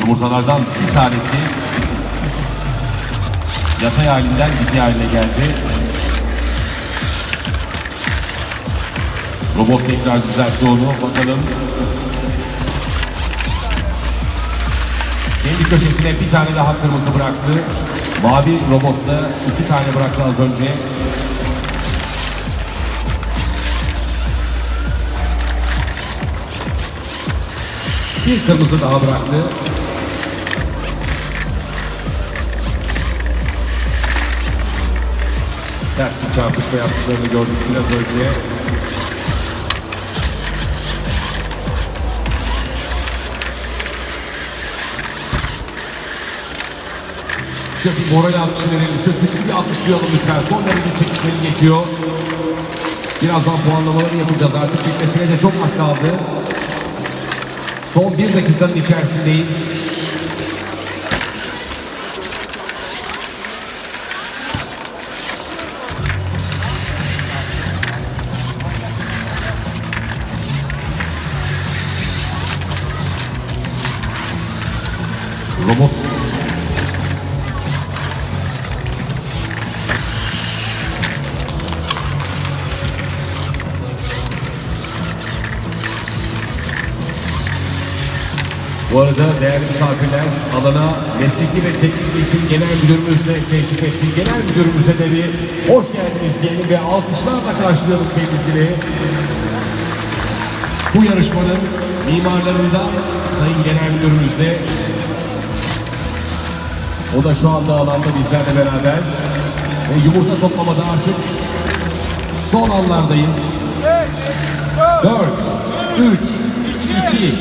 Yumurtalardan bir tanesi yatay halinden dikey haline geldi. Robot tekrar düzeltti onu. Bakalım. Kendi köşesine bir tane daha kırmızı bıraktı. Mavi robot da iki tane bıraktı az önce. Bir kırmızı daha bıraktı. Sert bir çarpışma yaptıklarını gördük biraz önce. Şöyle bir moral alkışı verelim. Şöyle güçlü bir alkış duyalım lütfen. Son derece çekişmeli geçiyor. Birazdan puanlamaları yapacağız. Artık bitmesine de çok az kaldı. Son bir dakikanın içerisindeyiz. Robot Bu arada değerli misafirler alana mesleki ve teknik eğitim genel müdürümüzle teşrif etti. Genel müdürümüze de bir hoş geldiniz diyelim ve alkışlarla karşılayalım kendisini. Bu yarışmanın mimarlarından Sayın Genel Müdürümüz de o da şu anda alanda bizlerle beraber ve yumurta toplamada artık son anlardayız. 4, 3, 2,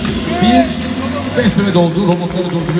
1 ve süre doldu. Robotları durduruyor.